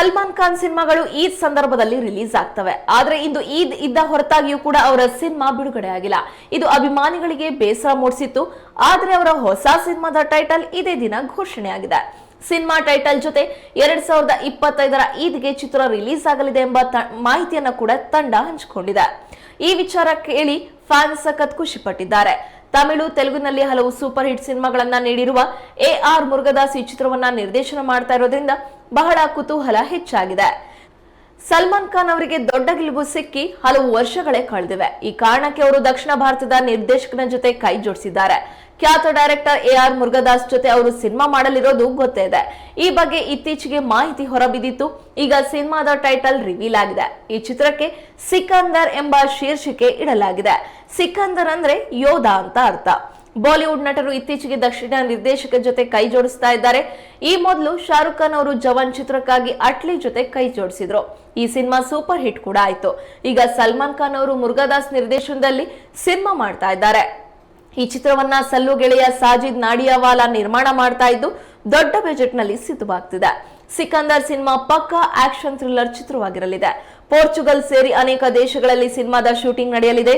ಸಲ್ಮಾನ್ ಖಾನ್ ಸಿನಿಮಾಗಳು ಈದ್ ಸಂದರ್ಭದಲ್ಲಿ ರಿಲೀಸ್ ಆಗ್ತವೆ. ಆದ್ರೆ ಇಂದು ಈದ್ ಇದ್ದ ಹೊರತಾಗಿಯೂ ಕೂಡ ಅವರ ಸಿನಿಮಾ ಬಿಡುಗಡೆ ಆಗಿಲ್ಲ. ಇದು ಅಭಿಮಾನಿಗಳಿಗೆ ಬೇಸರ ಮೂಡಿಸಿತ್ತು. ಆದ್ರೆ ಅವರ ಹೊಸ ಸಿನಿಮಾದ ಟೈಟಲ್ ಇದೇ ದಿನ ಘೋಷಣೆ ಆಗಿದೆ ಸಿನಿಮಾ ಟೈಟಲ್ ಜೊತೆ ಎರಡ್ ಸಾವಿರದ ಇಪ್ಪತ್ತೈದರ ಈದ್ಗೆ ಚಿತ್ರ ರಿಲೀಸ್ ಆಗಲಿದೆ ಎಂಬ ಮಾಹಿತಿಯನ್ನ ಕೂಡ ತಂಡ ಹಂಚಿಕೊಂಡಿದೆ. ಈ ವಿಚಾರ ಕೇಳಿ ಫ್ಯಾನ್ ಸಖತ್ ಖುಷಿ ಪಟ್ಟಿದ್ದಾರೆ ತಮಿಳು, ತೆಲುಗಿನಲ್ಲಿ ಹಲವು ಸೂಪರ್ ಹಿಟ್ ಸಿನಿಮಾಗಳನ್ನ ನೀಡಿರುವ ಎ ಆರ್ ಮುರುಗದಾಸ್ ಈ ಚಿತ್ರವನ್ನ ನಿರ್ದೇಶನ ಮಾಡ್ತಾ ಇರೋದ್ರಿಂದ ಬಹಳ ಕುತೂಹಲ ಹೆಚ್ಚಾಗಿದೆ. ಸಲ್ಮಾನ್ ಖಾನ್ ಅವರಿಗೆ ದೊಡ್ಡ ಗೆಲುವು ಸಿಕ್ಕಿ ಹಲವು ವರ್ಷಗಳೇ ಕಳೆದಿವೆ. ಈ ಕಾರಣಕ್ಕೆ ಅವರು ದಕ್ಷಿಣ ಭಾರತದ ನಿರ್ದೇಶಕನ ಜೊತೆ ಕೈ ಜೋಡಿಸಿದ್ದಾರೆ. ಖ್ಯಾತ ಡೈರೆಕ್ಟರ್ ಎ ಆರ್ ಮುರುಗದಾಸ್ ಜೊತೆ ಅವರು ಸಿನಿಮಾ ಮಾಡಲಿರೋದು ಗೊತ್ತೇ ಇದೆ. ಈ ಬಗ್ಗೆ ಇತ್ತೀಚೆಗೆ ಮಾಹಿತಿ ಹೊರಬಿದ್ದಿತ್ತು. ಈಗ ಸಿನಿಮಾದ ಟೈಟಲ್ ರಿವೀಲ್ ಆಗಿದೆ. ಈ ಚಿತ್ರಕ್ಕೆ ಸಿಕಂದರ್ ಎಂಬ ಶೀರ್ಷಿಕೆ ಇಡಲಾಗಿದೆ. ಸಿಕಂದರ್ ಅಂದ್ರೆ ಯೋಧ ಅಂತ ಅರ್ಥ. ಬಾಲಿವುಡ್ ನಟರು ಇತ್ತೀಚೆಗೆ ದಕ್ಷಿಣ ನಿರ್ದೇಶಕ ಜೊತೆ ಕೈ ಜೋಡಿಸ್ತಾ ಇದ್ದಾರೆ. ಈ ಮೊದಲು ಶಾರುಖ್ ಖಾನ್ ಅವರು ಜವಾನ್ ಚಿತ್ರಕ್ಕಾಗಿ ಅಟ್ಲಿ ಜೊತೆ ಕೈ ಜೋಡಿಸಿದ್ರು. ಈ ಸಿನಿಮಾ ಸೂಪರ್ ಹಿಟ್ ಕೂಡ ಆಯ್ತು. ಈಗ ಸಲ್ಮಾನ್ ಖಾನ್ ಅವರು ಮುರುಗದಾಸ್ ನಿರ್ದೇಶನದಲ್ಲಿ ಸಿನಿಮಾ ಮಾಡ್ತಾ ಇದ್ದಾರೆ. ಈ ಚಿತ್ರವನ್ನ ಸಲ್ಲು ಗೆಳೆಯ ಸಾಜಿದ್ ನಾಡಿಯಾವಾಲಾ ನಿರ್ಮಾಣ ಮಾಡ್ತಾ ಇದ್ದು, ದೊಡ್ಡ ಬಜೆಟ್ನಲ್ಲಿ ಸಿದ್ಧವಾಗ್ತಿದೆ. ಸಿಕಂದರ್ ಸಿನಿಮಾ ಪಕ್ಕಾ ಆಕ್ಷನ್ ಥ್ರಿಲ್ಲರ್ ಚಿತ್ರವಾಗಿರಲಿದೆ. ಪೋರ್ಚುಗಲ್ ಸೇರಿ ಅನೇಕ ದೇಶಗಳಲ್ಲಿ ಸಿನಿಮಾದ ಶೂಟಿಂಗ್ ನಡೆಯಲಿದೆ.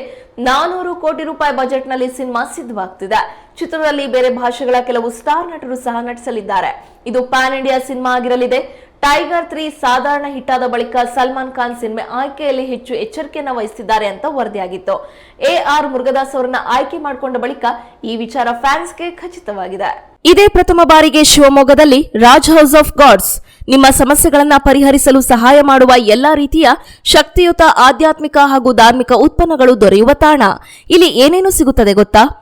ನಾನೂರು ಕೋಟಿ ರೂಪಾಯಿ ಬಜೆಟ್ನಲ್ಲಿ ಸಿನಿಮಾ ಸಿದ್ಧವಾಗ್ತಿದೆ. ಚಿತ್ರದಲ್ಲಿ ಬೇರೆ ಭಾಷೆಗಳ ಕೆಲವು ಸ್ಟಾರ್ ನಟರು ಸಹ ನಟಿಸಲಿದ್ದಾರೆ. ಇದು ಪ್ಯಾನ್ ಇಂಡಿಯಾ ಸಿನಿಮಾ ಆಗಿರಲಿದೆ. ಟೈಗರ್ ತ್ರೀ ಸಾಧಾರಣ ಹಿಟ್ ಆದ ಬಳಿಕ ಸಲ್ಮಾನ್ ಖಾನ್ ಸಿನಿಮಾ ಆಯ್ಕೆಯಲ್ಲಿ ಹೆಚ್ಚು ಎಚ್ಚರಿಕೆಯನ್ನು ವಹಿಸಿದ್ದಾರೆ ಅಂತ ವರದಿಯಾಗಿತ್ತು. ಎ ಆರ್ ಮುರುಗದಾಸ್ ಅವರನ್ನ ಆಯ್ಕೆ ಮಾಡಿಕೊಂಡ ಬಳಿಕ ಈ ವಿಚಾರ ಫ್ಯಾನ್ಸ್ಗೆ ಖಚಿತವಾಗಿದೆ. ಇದೇ ಪ್ರಥಮ ಬಾರಿಗೆ ಶಿವಮೊಗ್ಗದಲ್ಲಿ ರಾಜ್ ಹೌಸ್ ಆಫ್ ಗಾಡ್ಸ್. ನಿಮ್ಮ ಸಮಸ್ಯೆಗಳನ್ನು ಪರಿಹರಿಸಲು ಸಹಾಯ ಮಾಡುವ ಎಲ್ಲಾ ರೀತಿಯ ಶಕ್ತಿಯುತ ಆಧ್ಯಾತ್ಮಿಕ ಹಾಗೂ ಧಾರ್ಮಿಕ ಉತ್ಪನ್ನಗಳು ದೊರೆಯುವ ತಾಣ. ಇಲ್ಲಿ ಏನೇನು ಸಿಗುತ್ತದೆ ಗೊತ್ತಾ?